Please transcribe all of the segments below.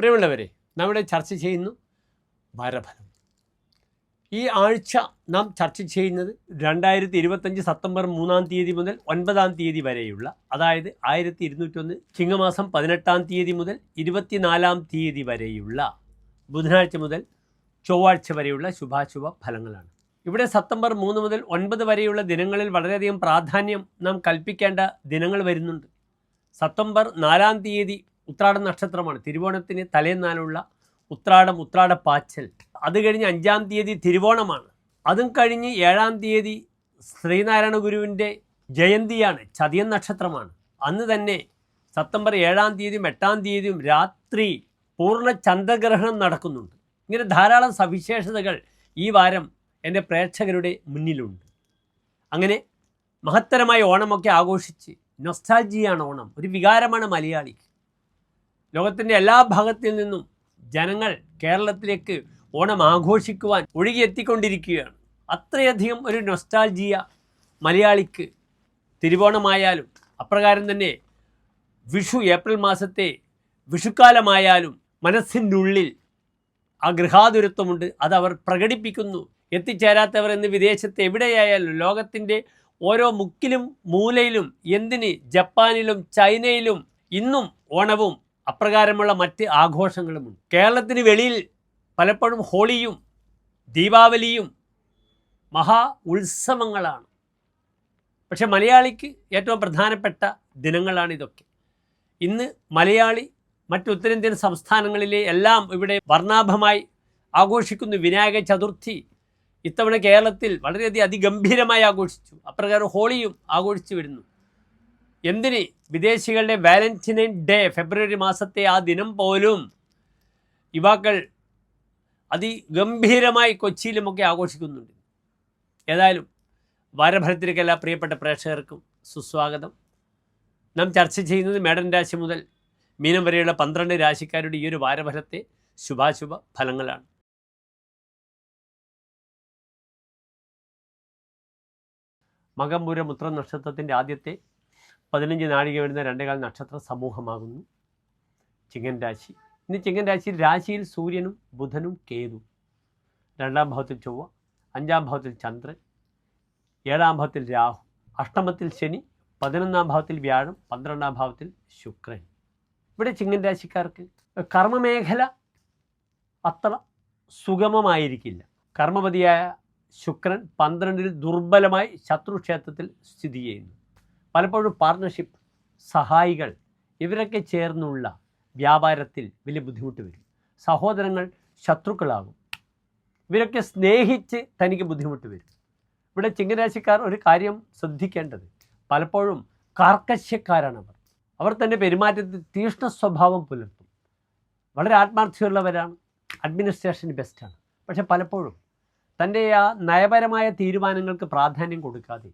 പ്രിയമുള്ളവരെ നമ്മുടെ ചർച്ച ചെയ്യുന്നു വാരഫലം. ഈ ആഴ്ച നാം ചർച്ച ചെയ്യുന്നത് രണ്ടായിരത്തി ഇരുപത്തഞ്ച് സെപ്റ്റംബർ മൂന്നാം തീയതി മുതൽ ഒൻപതാം തീയതി വരെയുള്ള അതായത് ആയിരത്തി ഇരുന്നൂറ്റൊന്ന് ചിങ്ങമാസം പതിനെട്ടാം തീയതി മുതൽ ഇരുപത്തിനാലാം തീയതി വരെയുള്ള ബുധനാഴ്ച മുതൽ ചൊവ്വാഴ്ച വരെയുള്ള ശുഭാശുഭ ഫലങ്ങളാണ്. ഇവിടെ സെപ്റ്റംബർ മൂന്ന് മുതൽ ഒൻപത് വരെയുള്ള ദിനങ്ങളിൽ വളരെയധികം പ്രാധാന്യം നാം കൽപ്പിക്കേണ്ട ദിനങ്ങൾ വരുന്നുണ്ട്. സെപ്റ്റംബർ നാലാം തീയതി ഉത്രാടം നക്ഷത്രമാണ്. തിരുവോണത്തിന് തലേന്നാലുള്ള ഉത്രാടം ഉത്രാട പാച്ചൽ. അത് കഴിഞ്ഞ് അഞ്ചാം തീയതി തിരുവോണമാണ്. അതും കഴിഞ്ഞ് ഏഴാം തീയതി ശ്രീനാരായണ ഗുരുവിന്റെ ജയന്തിയാണ്. ചതിയൻ നക്ഷത്രമാണ്. അന്ന് തന്നെ സെപ്റ്റംബർ ഏഴാം തീയതിയും എട്ടാം തീയതിയും രാത്രി പൂർണ ചന്ദ്രഗ്രഹണം നടക്കുന്നുണ്ട്. ഇങ്ങനെ ധാരാളം സവിശേഷതകൾ ഈ വാരം എന്റെ പ്രേക്ഷകരുടെ മുന്നിലുണ്ട്. അങ്ങനെ മഹത്തരമായ ഓണമൊക്കെ ആഘോഷിച്ച് നൊസ്റ്റാൾജിയാണ് ഓണം. ഒരു വികാരമാണ് മലയാളിക്ക്. ലോകത്തിന്റെ എല്ലാ ഭാഗത്തിൽ നിന്നും ജനങ്ങൾ കേരളത്തിലേക്ക് ഓണം ആഘോഷിക്കുവാൻ ഒഴുകിയെത്തിക്കൊണ്ടിരിക്കുകയാണ്. അത്രയധികം ഒരു നൊസ്റ്റാൾജിയ മലയാളിക്ക് തിരുവോണമായാലും അപ്രകാരം തന്നെ വിഷു ഏപ്രിൽ മാസത്തെ വിഷുക്കാലമായാലും മനസ്സിന്റെ ഉള്ളിൽ ആ ഗൃഹാതുരത്വമുണ്ട്. അതവർ പ്രകടിപ്പിക്കുന്നു. എത്തിച്ചേരാത്തവർ എന്ന് വിദേശത്ത് എവിടെയായാലും ലോകത്തിന്റെ ഓരോ മുക്കിലും മൂലയിലും എന്തിന് ജപ്പാനിലും ചൈനയിലും ഇന്നും ഓണവും അപ്രകാരമുള്ള മറ്റ് ആഘോഷങ്ങളുമുണ്ട്. കേരളത്തിന് വെളിയിൽ പലപ്പോഴും ഹോളിയും ദീപാവലിയും മഹാ ഉത്സവങ്ങളാണ്. പക്ഷെ മലയാളിക്ക് ഏറ്റവും പ്രധാനപ്പെട്ട ദിനങ്ങളാണ് ഇതൊക്കെ. ഇന്ന് മലയാളി മറ്റ് ഉത്തരേന്ത്യൻ സംസ്ഥാനങ്ങളിലെ എല്ലാം ഇവിടെ വർണാഭമായി ആഘോഷിക്കുന്നു. വിനായക ചതുർത്ഥി ഇത്തവണ കേരളത്തിൽ വളരെയധികം അതിഗംഭീരമായി ആഘോഷിച്ചു. അപ്രകാരം ഹോളിയും ആഘോഷിച്ചു വരുന്നു. എന്തിന്? വിദേശികളുടെ വാലന്റൈൻ ഡേ ഫെബ്രുവരി മാസത്തെ ആ ദിനം പോലും യുവാക്കൾ അതിഗംഭീരമായി കൊച്ചിയിലുമൊക്കെ ആഘോഷിക്കുന്നുണ്ട്. ഏതായാലും വാരഫലത്തിലേക്ക് എല്ലാ പ്രിയപ്പെട്ട പ്രേക്ഷകർക്കും സുസ്വാഗതം. നാം ചർച്ച ചെയ്യുന്നത് മേടൻ രാശി മുതൽ മീനം വരെയുള്ള പന്ത്രണ്ട് രാശിക്കാരുടെ ഈ ഒരു വാരഫലത്തെ ശുഭാശുഭ ഫലങ്ങളാണ്. മകംപുര മുത്ര നക്ഷത്രത്തിന്റെ ആദ്യത്തെ പതിനഞ്ച് നാഴിക വരുന്ന രണ്ടേകാൽ നക്ഷത്ര സമൂഹമാകുന്നു. ചിങ്ങൻ രാശി. ഇന്ന് ചിങ്ങൻ രാശി രാശിയിൽ സൂര്യനും ബുധനും കേതു. രണ്ടാം ഭാവത്തിൽ ചൊവ്വ അഞ്ചാം ഭാവത്തിൽ ചന്ദ്രൻ ഏഴാം ഭാവത്തിൽ രാഹു അഷ്ടമത്തിൽ ശനി പതിനൊന്നാം ഭാവത്തിൽ വ്യാഴം പന്ത്രണ്ടാം ഭാവത്തിൽ ശുക്രൻ. ഇവിടെ ചിങ്ങൻ രാശിക്കാർക്ക് കർമ്മമേഖല അത്ര സുഗമമായിരിക്കില്ല. കർമ്മപതിയായ ശുക്രൻ പന്ത്രണ്ടിൽ ദുർബലമായി ശത്രുക്ഷേത്രത്തിൽ സ്ഥിതി ചെയ്യുന്നു. പലപ്പോഴും പാർട്ണർഷിപ്പ് സഹായികൾ ഇവരൊക്കെ ചേർന്നുള്ള വ്യാപാരത്തിൽ വലിയ ബുദ്ധിമുട്ട് വരും. സഹോദരങ്ങൾ ശത്രുക്കളാകും. ഇവരൊക്കെ സ്നേഹിച്ച് തനിക്ക് ബുദ്ധിമുട്ട് വരും. ഇവിടെ ചിങ്ങരാശിക്കാർ ഒരു കാര്യം ശ്രദ്ധിക്കേണ്ടത്. പലപ്പോഴും കാർക്കശ്യക്കാരാണ് അവർ. അവർ തന്റെ പെരുമാറ്റത്തിൽ തീഷ്ണ സ്വഭാവം പുലർത്തും. വളരെ ആത്മാർത്ഥതയുള്ളവരാണ്. അഡ്മിനിസ്ട്രേഷൻ ബെസ്റ്റാണ് പക്ഷെ പലപ്പോഴും തന്റെ ആ നയപരമായ തീരുമാനങ്ങൾക്ക് പ്രാധാന്യം കൊടുക്കാതെ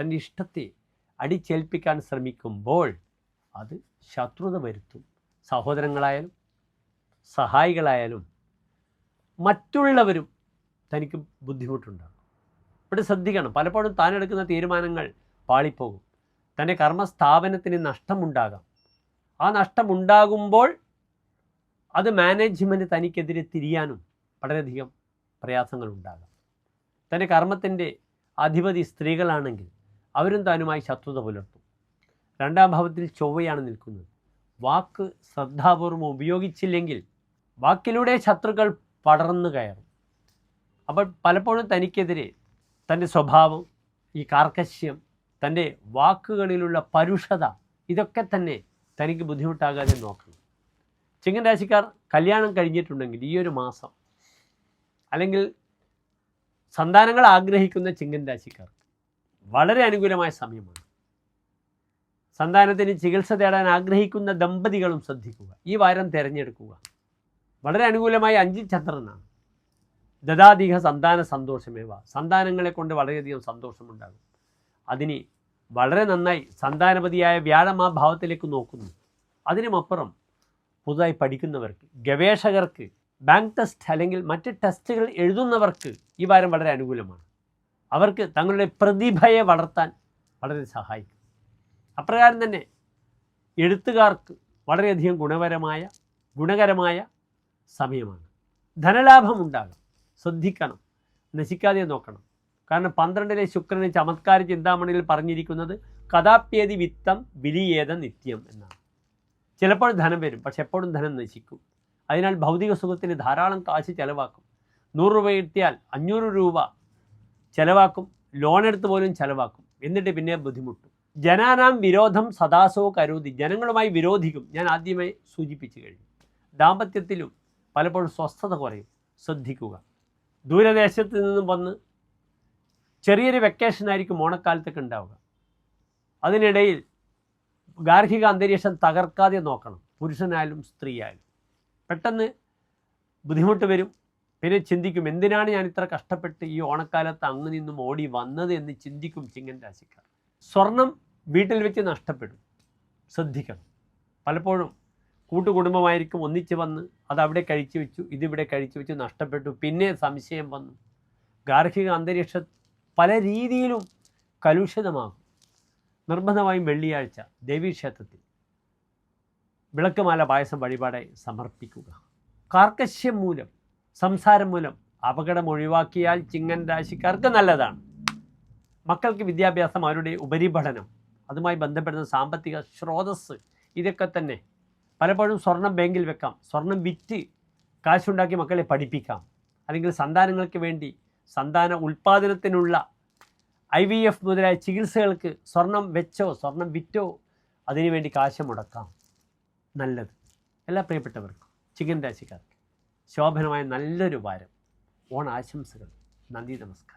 തന്റെ ഇഷ്ടത്തെ അടിച്ചേൽപ്പിക്കാൻ ശ്രമിക്കുമ്പോൾ അത് ശത്രുത വരുത്തും. സഹോദരങ്ങളായാലും സഹായികളായാലും മറ്റുള്ളവരും തനിക്ക് ബുദ്ധിമുട്ടുണ്ടാകും. ഇവിടെ ശ്രദ്ധിക്കണം പലപ്പോഴും താൻ എടുക്കുന്ന തീരുമാനങ്ങൾ പാളിപ്പോകും. തന്റെ കർമ്മസ്ഥാപനത്തിന് നഷ്ടമുണ്ടാകാം. ആ നഷ്ടമുണ്ടാകുമ്പോൾ അത് മാനേജ്മെന്റ് തനിക്കെതിരെ തിരിയാനും വളരെയധികം പ്രയാസങ്ങളുണ്ടാകാം. തന്റെ കർമ്മത്തിന്റെ അധിപതി സ്ത്രീകളാണെങ്കിൽ അവരും താനുമായി ശത്രുത പുലർത്തും. രണ്ടാം ഭാവത്തിൽ ചൊവ്വയാണ് നിൽക്കുന്നത്. വാക്ക് ശ്രദ്ധാപൂർവം ഉപയോഗിച്ചില്ലെങ്കിൽ വാക്കിലൂടെ ശത്രുക്കൾ പടർന്നു കയറും. അപ്പോൾ പലപ്പോഴും തനിക്കെതിരെ തന്റെ സ്വഭാവം ഈ കാർക്കശ്യം തന്റെ വാക്കുകളിലുള്ള പരുഷത ഇതൊക്കെ തന്നെ തനിക്ക് ബുദ്ധിമുട്ടാകാതെ നോക്കണം. ചിങ്ങൻ രാശിക്കാർ കല്യാണം കഴിഞ്ഞിട്ടുണ്ടെങ്കിൽ ഈ ഒരു മാസം അല്ലെങ്കിൽ സന്താനങ്ങൾ ആഗ്രഹിക്കുന്ന ചിങ്ങൻ രാശിക്കാർ വളരെ അനുകൂലമായ സമയമാണ്. സന്താനത്തിന് ചികിത്സ തേടാൻ ആഗ്രഹിക്കുന്ന ദമ്പതികളും ശ്രദ്ധിക്കുക. ഈ വാരം തിരഞ്ഞെടുക്കുക. വളരെ അനുകൂലമായ അഞ്ച് ചന്ദ്രനാണ്. ദദാധിക സന്താന സന്തോഷമേവ. സന്താനങ്ങളെ കൊണ്ട് വളരെയധികം സന്തോഷമുണ്ടാകും. അതിന് വളരെ നന്നായി സന്താനപതിയായ വ്യാഴം ആ ഭാവത്തിലേക്ക് നോക്കുന്നു. അതിനുമപ്പുറം പുതുതായി പഠിക്കുന്നവർക്ക് ഗവേഷകർക്ക് ബാങ്ക് ടെസ്റ്റ് അല്ലെങ്കിൽ മറ്റ് ടെസ്റ്റുകൾ എഴുതുന്നവർക്ക് ഈ വാരം വളരെ അനുകൂലമാണ്. അവർക്ക് തങ്ങളുടെ പ്രതിഭയെ വളർത്താൻ വളരെ സഹായിക്കും. അപ്രകാരം തന്നെ എഴുത്തുകാർക്ക് വളരെയധികം ഗുണപരമായ ഗുണകരമായ സമയമാണ്. ധനലാഭം ഉണ്ടാകും ശ്രദ്ധിക്കണം. നശിക്കാതെ നോക്കണം. കാരണം പന്ത്രണ്ടിലെ ശുക്രന് ചമത്കാര ചിന്താമണിയിൽ പറഞ്ഞിരിക്കുന്നത് കഥാപ്യേതി വിത്തം വിലിയേത നിത്യം എന്നാണ്. ചിലപ്പോൾ ധനം വരും പക്ഷെ എപ്പോഴും ധനം നശിക്കും. അതിനാൽ ഭൗതിക സുഖത്തിന് ധാരാളം കാശ് ചിലവാക്കും. നൂറ് രൂപ കിട്ടിയാൽ അഞ്ഞൂറ് രൂപ ചിലവാക്കും ലോൺ എടുത്ത് പോലും ചിലവാക്കും. എന്നിട്ട് പിന്നെ ബുദ്ധിമുട്ടും. ജനാനാം വിരോധം സദാസോ കരുതി ജനങ്ങളുമായി വിരോധിക്കും. ഞാൻ ആദ്യമായി സൂചിപ്പിച്ചു കഴിഞ്ഞു. ദാമ്പത്യത്തിലും പലപ്പോഴും സ്വസ്ഥത കുറയും. ശ്രദ്ധിക്കുക. ദൂരദേശത്ത് നിന്നും വന്ന് ചെറിയൊരു വെക്കേഷൻ ആയിരിക്കും ഓണക്കാലത്തൊക്കെ ഉണ്ടാവുക. അതിനിടയിൽ ഗാർഹിക അന്തരീക്ഷം തകർക്കാതെ നോക്കണം. പുരുഷനായാലും സ്ത്രീയായാലും. പെട്ടെന്ന് ബുദ്ധിമുട്ട് വരും. പിന്നെ ചിന്തിക്കും എന്തിനാണ് ഞാൻ ഇത്ര കഷ്ടപ്പെട്ട് ഈ ഓണക്കാലത്ത് അങ്ങ് നിന്നും ഓടി വന്നത് എന്ന് ചിന്തിക്കും ചിങ്ങൻ രാശിക്കാർ. സ്വർണം വീട്ടിൽ വെച്ച് നഷ്ടപ്പെടും. ശ്രദ്ധിക്കണം. പലപ്പോഴും കൂട്ടുകുടുംബമായിരിക്കും ഒന്നിച്ച് വന്ന് അത് അവിടെ കഴിച്ചു വെച്ചു ഇതിവിടെ കഴിച്ചു വെച്ചു നഷ്ടപ്പെട്ടു. പിന്നെ സംശയം വന്നു. ഗാർഹിക അന്തരീക്ഷം പല രീതിയിലും കലുഷിതമാകും. നിർബന്ധമായും വെള്ളിയാഴ്ച ദേവീക്ഷേത്രത്തിൽ വിളക്കുമാല പായസം വഴിപാടായി സമർപ്പിക്കുക. കാർക്കശ്യം മൂലം സംസാരം മൂലം അപകടം ഒഴിവാക്കിയാൽ ചിങ്ങൻ രാശിക്കാർക്ക് നല്ലതാണ്. മക്കൾക്ക് വിദ്യാഭ്യാസം അവരുടെ ഉപരിപഠനം അതുമായി ബന്ധപ്പെടുന്ന സാമ്പത്തിക സ്രോതസ് ഇതൊക്കെ തന്നെ. പലപ്പോഴും സ്വർണം ബാങ്കിൽ വെക്കാം സ്വർണം വിറ്റ് കാശുണ്ടാക്കി മക്കളെ പഠിപ്പിക്കാം. അല്ലെങ്കിൽ സന്താനങ്ങൾക്ക് വേണ്ടി സന്താന ഉൽപ്പാദനത്തിനുള്ള ഐ വി എഫ് മുതലായ ചികിത്സകൾക്ക് സ്വർണം വെച്ചോ സ്വർണം വിറ്റോ അതിനുവേണ്ടി കാശ് മുടക്കാം. നല്ലത്. എല്ലാ പ്രിയപ്പെട്ടവർക്കും ചിക്കൻ രാശിക്കാർക്ക്. ശോഭനമായ നല്ലൊരു വാരം. ഓണാശംസകൾ. നന്ദി നമസ്കാരം.